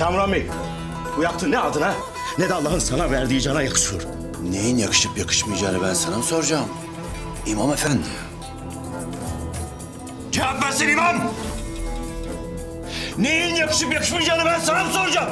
Kamuran Bey, bu yaptığın ne adına ne de Allah'ın sana verdiği cana yakışıyor. Neyin yakışıp yakışmayacağını ben sana mı soracağım? İmam efendi. Cevap versin imam! Neyin yakışıp yakışmayacağını ben sana mı soracağım?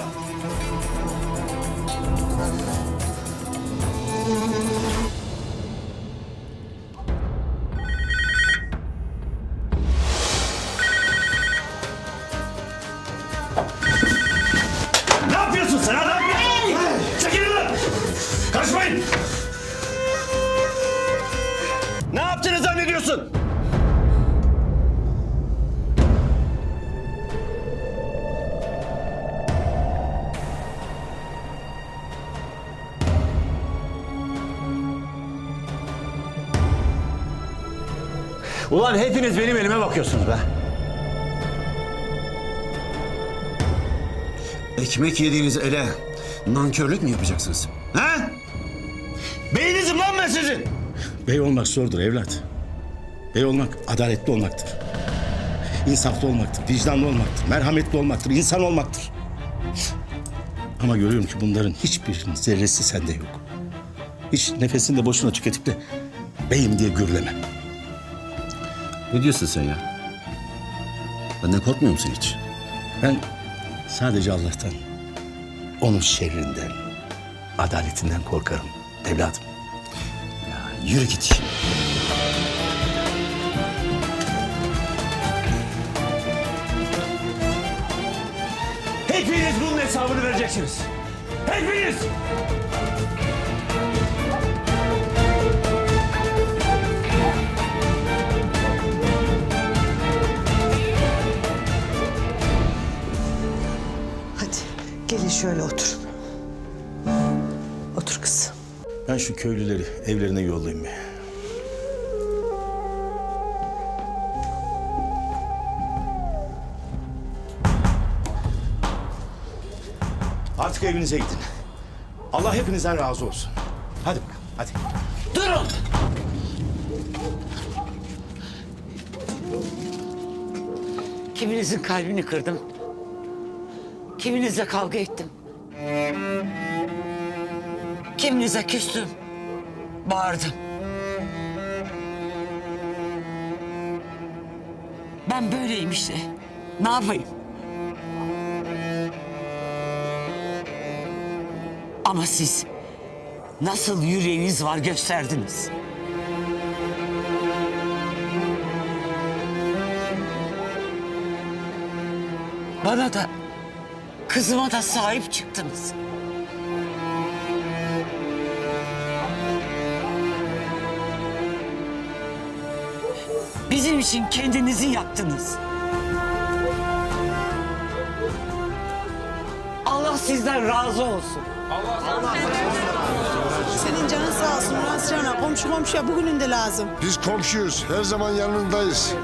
Ulan hepiniz benim elime bakıyorsunuz be. Ekmek yediğiniz ele nankörlük mü yapacaksınız? Ha? Beyinizim lan ben sizin. Bey olmak zordur evlat. Bey olmak adaletli olmaktır. İnsaflı olmaktır, vicdanlı olmaktır, merhametli olmaktır, insan olmaktır. Ama görüyorum ki bunların hiçbirinin zerresi sende yok. Hiç nefesini de boşuna tüketip de beyim diye gürleme. Ne diyorsun sen ya? Benden korkmuyor musun hiç? Ben sadece Allah'tan, onun şerrinden, adaletinden korkarım evladım. Ya yürü git işine. Hepiniz bunun hesabını vereceksiniz. Hepiniz! Gelin şöyle oturun. Otur kızım. Ben şu köylüleri evlerine yollayayım bir. Artık evinize gidin. Allah hepinizden razı olsun. Hadi bakalım, hadi. Durun! Kiminizin kalbini kırdım? Kiminizle kavga ettim? Kiminize küstüm? Bağırdım. Ben böyleyim işte. Ne yapayım? Ama siz nasıl yüreğiniz var gösterdiniz. Bana da kızıma da sahip çıktınız. Bizim için kendinizi yaktınız. Allah sizden razı olsun. Senin canın sağ olsun Murat Can'a. Komşu komşuya bugünün de lazım. Biz komşuyuz. Her zaman yanındayız.